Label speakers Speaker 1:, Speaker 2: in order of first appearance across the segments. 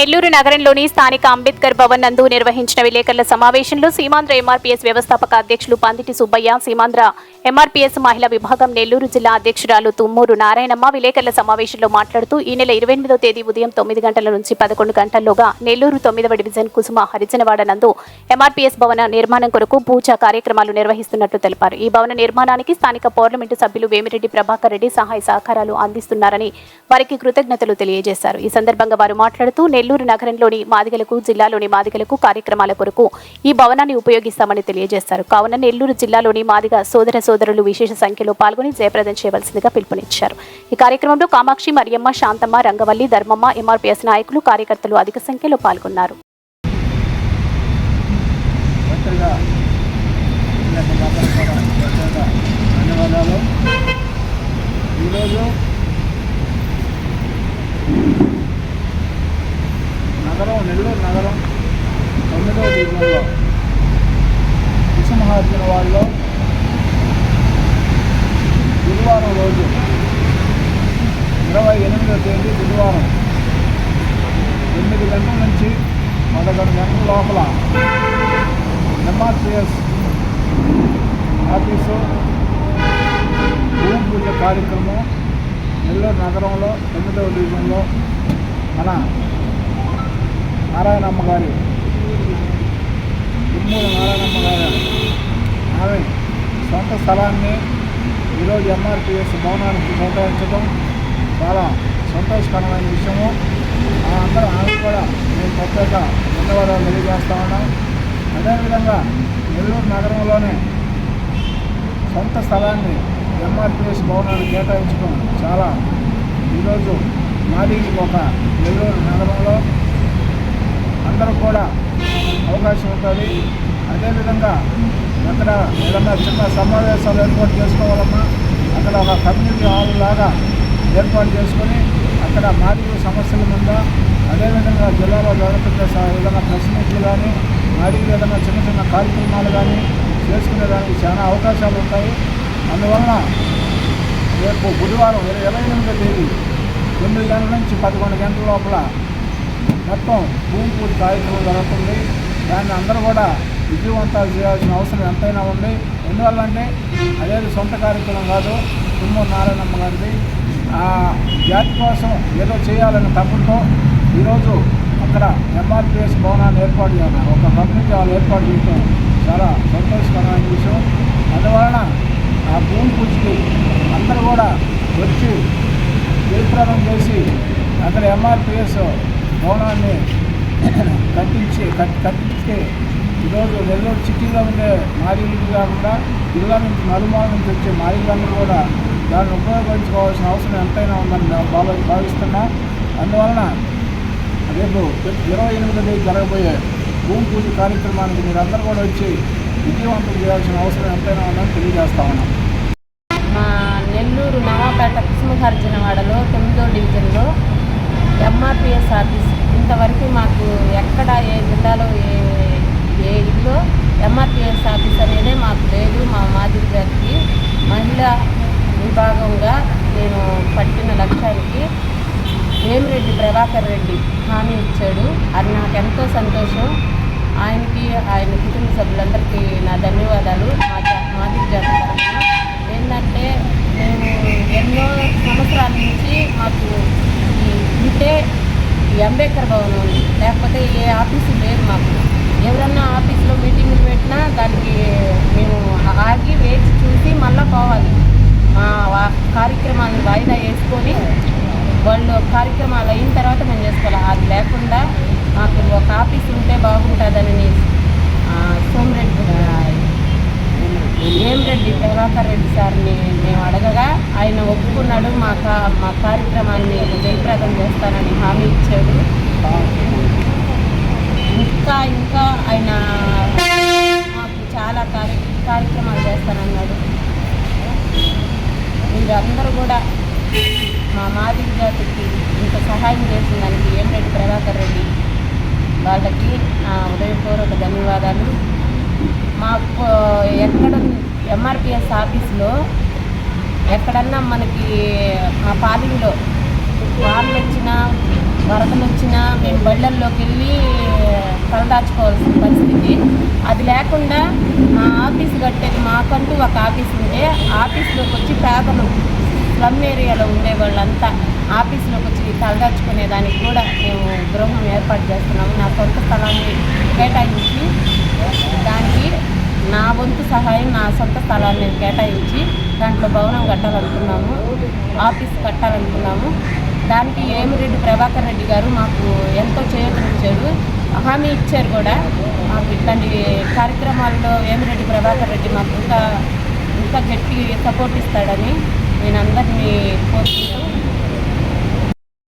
Speaker 1: నెల్లూరు నగరంలోని స్థానిక అంబేద్కర్ భవన్ నందు నిర్వహించిన విలేకరుల సమావేశంలో సీమాంధ్ర ఎంఆర్పీఎస్ వ్యవస్థాపక అధ్యక్షులు పందిటి సుబ్బయ్య సీమాంధ్ర ఎంఆర్పీఎస్ మహిళా విభాగం నెల్లూరు జిల్లా అధ్యక్షురాలు తుమ్మూరు నారాయణమ్మ విలేకరుల సమావేశంలో మాట్లాడుతూ ఈ నెల ఇరవై ఎనిమిదో తేదీ ఉదయం తొమ్మిది గంటల నుంచి పదకొండు గంటల్లోగా నెల్లూరు తొమ్మిదవ డివిజన్ కుసుమ హరిజనవాడ నందు ఎంఆర్పీఎస్ భవన నిర్మాణం కొరకు పూజా కార్యక్రమాలు నిర్వహిస్తున్నట్లు తెలిపారు. ఈ భవన నిర్మాణానికి స్థానిక పార్లమెంటు సభ్యులు వేమిరెడ్డి ప్రభాకర్ రెడ్డి సహాయ సహకారాలు అందిస్తున్నారని వారికి కృతజ్ఞతలు తెలియజేశారు. ఈ సందర్భంగా వారు మాట్లాడుతూ నెల్లూరు నెల్లూరు నగరంలోని మాదిగలకు జిల్లాలోని మాదిగలకు కార్యక్రమాల కొరకు ఈ భవనాన్ని ఉపయోగిస్తామని తెలియజేశారు. కావున నెల్లూరు జిల్లాలోని మాదిగ సోదర సోదరులు విశేష సంఖ్యలో పాల్గొని జయప్రదం చేయవలసిందిగా పిలుపునిచ్చారు. ఈ కార్యక్రమంలో కామాక్షి మరియమ్మ శాంతమ్మ రంగవల్లి ధర్మమ్మ ఎంఆర్పీఎస్ నాయకులు కార్యకర్తలు అధిక సంఖ్యలో పాల్గొన్నారు.
Speaker 2: ఈరోజు నగరం నెల్లూరు నగరం తొమ్మిదవ డివిజన్లో కుసుమహార్జున వాళ్ళలో గురువారం రోజు ఇరవై ఎనిమిదవ తేదీ బుధవారం ఎనిమిది గంటల నుంచి పదకొండు లోపల. ఎంఆర్సిఎస్ ఆఫీసు భూమి పూజ కార్యక్రమం నెల్లూరు నగరంలో తొమ్మిదవ డివిజన్లో మన నారాయణమ్మ గారి తుమ్మూరు నారాయణమ్మ గారి ఆమె సొంత స్థలాన్ని ఈరోజు ఎంఆర్పిఎస్ భవనానికి కేటాయించడం చాలా సంతోషకరమైన విషయము. అందరూ ఆమె కూడా మేము ప్రత్యేక ధన్యవాదాలు తెలియజేస్తా ఉన్నాం. అదేవిధంగా నెల్లూరు నగరంలోనే సొంత స్థలాన్ని ఎంఆర్పిఎస్ భవనాన్ని కేటాయించడం చాలా ఈరోజు మాదికి ఒక నెల్లూరు నగరంలో అందరూ కూడా అవకాశం ఉంటుంది. అదేవిధంగా అక్కడ ఏదన్నా చిన్న సమావేశాలు ఏర్పాటు చేసుకోవాలన్నా అక్కడ ఒక కమ్యూనిటీ హాల్ లాగా ఏర్పాటు చేసుకొని అక్కడ మాదిరి సమస్యల మీద అదేవిధంగా జిల్లాలో జరుగుతున్న ఏదైనా ప్రెస్ మీట్లు కానీ మాదిరి ఏదైనా చిన్న చిన్న కార్యక్రమాలు కానీ చేసుకునేదానికి చాలా అవకాశాలు ఉంటాయి. అందువలన రేపు బుధవారం ఇరవై ఇరవై ఎనిమిదో తేదీ తొమ్మిది గంటల నుంచి పదకొండు గంటల లోపల మొత్తం భూమి పూజ కార్యక్రమం జరుగుతుంది. దాన్ని అందరూ కూడా విజయవంతాలు చేయాల్సిన అవసరం ఎంతైనా ఉంది. ఎందువల్లంటే అదేది సొంత కార్యక్రమం కాదు. తుమ్మూరు నారాయణమ్మ గారిది ఆ జాతి కోసం ఏదో చేయాలని తప్పుతో ఈరోజు అక్కడ ఎంఆర్పిఎస్ భవనాన్ని ఏర్పాటు చేయాలి ఒక కమ్యూనిటీ వాళ్ళు ఏర్పాటు చేయడం చాలా సంతోషకరమైన విషయం. అందువలన ఆ భూమి పూజకి అందరూ కూడా వచ్చి జయప్రదం చేసి అక్కడ ఎంఆర్పిఎస్ భవనాన్ని కట్టించి కట్టించి ఈరోజు నెల్లూరు సిటీలో ఉండే మారీలు కాకుండా జిల్లా నుంచి నలుమూల నుంచి వచ్చే మారీలందరూ కూడా దాన్ని ఉపయోగించుకోవాల్సిన అవసరం ఎంతైనా ఉందని భావ భావిస్తున్నా. అందువలన రేపు ఇరవై ఎనిమిది తేదీ జరగబోయే భూమి పూజ కార్యక్రమానికి మీరందరూ కూడా వచ్చి విజయవంతం చేయాల్సిన అవసరం ఎంతైనా ఉందని తెలియజేస్తా ఉన్నాం.
Speaker 3: మా నెల్లూరు నవాపేట కుసుమహర్జనవాడలో తొమ్మిదో డివిజన్లో ఎంఆర్పిఎస్ ఆఫీస్ ఇంతవరకు మాకు ఎక్కడ ఏ జిల్లాలో ఏ ఏ ఇల్లు ఎంఆర్పిఎస్ ఆఫీస్ అనేదే మాకు లేదు. మా మాదిరి జాతికి మహిళా విభాగంగా నేను పట్టిన లక్ష్యానికి వేమిరెడ్డి ప్రభాకర్ రెడ్డి హామీ ఇచ్చాడు. అది నాకు ఎంతో సంతోషం. ఆయనకి ఆయన కుటుంబ సభ్యులందరికీ నా ధన్యవాదాలు. మా జా తరఫున ఏంటంటే మేము ఎన్నో సంవత్సరాల నుంచి మాకు ఉంటే అంబేద్కర్ భవన్ ఉంది లేకపోతే ఏ ఆఫీసు లేదు మాకు. ఎవరన్నా ఆఫీస్లో మీటింగ్లు పెట్టినా దానికి మేము ఆగి వేచి చూసి మళ్ళీ పోవాలి. కార్యక్రమాలను వాయిదా వేసుకొని వాళ్ళు కార్యక్రమాలు అయిన తర్వాత మేము చేసుకోవాలి. అది లేకుండా మాకు ఒక ఆఫీస్ ఉంటే బాగుంటుందని ఆ, సోమిరెడ్డి ఆ, రెడ్డి ప్రభాకర్ రెడ్డి సార్ని మేము అడగగా ఆయన ఒప్పుకున్నాడు మా మా కార్యక్రమాన్ని జయప్రదం చేస్తానని హామీ ఇచ్చాడు. ఇంకా ఇంకా ఆయన మాకు చాలా కార్య కార్యక్రమాలు చేస్తానన్నాడు. మీరు అందరూ కూడా మా మాదిరి జాతికి ఇంత సహాయం చేసిన దానికి ఏంటంటే ప్రభాకర్ రెడ్డి వాళ్ళకి నా ఉదయపూర్వక ధన్యవాదాలు. మాకు ఎక్కడ ఎంఆర్పిఎస్ ఆఫీస్లో ఎక్కడన్నా మనకి మా పాలింగ్లో వాళ్ళు వచ్చినా వరదలు వచ్చినా మేము బళ్ళల్లోకి వెళ్ళి తలదాచుకోవాల్సిన పరిస్థితి. అది లేకుండా మా ఆఫీస్ కట్టేది మాకంటూ ఒక ఆఫీస్ ఉంటే ఆఫీస్లోకి వచ్చి పేదలు స్లమ్ ఏరియాలో ఉండే వాళ్ళంతా ఆఫీస్లోకి వచ్చి తలదాచుకునే దానికి కూడా మేము గృహం ఏర్పాటు చేస్తున్నాము. నా సొంత స్థలాన్ని కేటాయించి దానికి నా వంతు సహాయం నా సొంత స్థలాన్ని కేటాయించి దాంట్లో భవనం కట్టాలనుకున్నాము. ఆఫీస్ కట్టాలనుకున్నాము. దానికి ఏమిరెడ్డి ప్రభాకర్ రెడ్డి గారు మాకు ఎంతో చేయూతనిచ్చాడు. హామీ ఇచ్చారు కూడా. ఇట్లాంటి కార్యక్రమాల్లో వేమిరెడ్డి ప్రభాకర్ రెడ్డి మాకు ఇంకా ఇంకా గట్టి సపోర్ట్ ఇస్తాడని నేను అందరినీ కోరుకుంటూ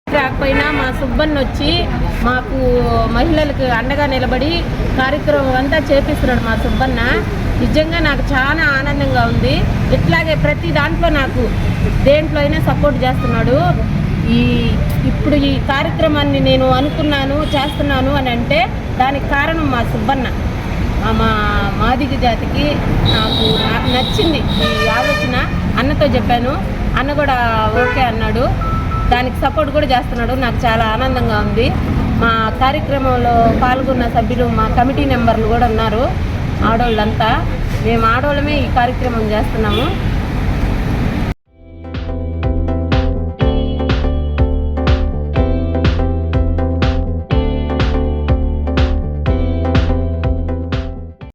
Speaker 3: రాకపోయినా మా సుబ్బన్న వచ్చి మాకు మహిళలకు అండగా నిలబడి కార్యక్రమం అంతా చేపిస్తున్నాడు మా సుబ్బన్న. నిజంగా నాకు చాలా ఆనందంగా ఉంది. ఇట్లాగే ప్రతి దాంట్లో నాకు దేంట్లో అయినా సపోర్ట్ చేస్తున్నాడు. ఈ ఇప్పుడు ఈ కార్యక్రమాన్ని నేను అనుకున్నాను చేస్తున్నాను అని అంటే దానికి కారణం మా సుబ్బన్న. మా మాదిగ జాతికి నాకు నాకు నచ్చింది ఈ ఆలోచన. అన్నతో చెప్పాను. అన్న కూడా ఓకే అన్నాడు. దానికి సపోర్ట్ కూడా చేస్తున్నాడు. నాకు చాలా ఆనందంగా ఉంది. మా కార్యక్రమంలో పాల్గొన్న సభ్యులు మా కమిటీ నెంబర్లు కూడా ఉన్నారు. ఆడవాళ్ళంతా మేము ఆడవాళ్ళమే ఈ కార్యక్రమం చేస్తున్నాము.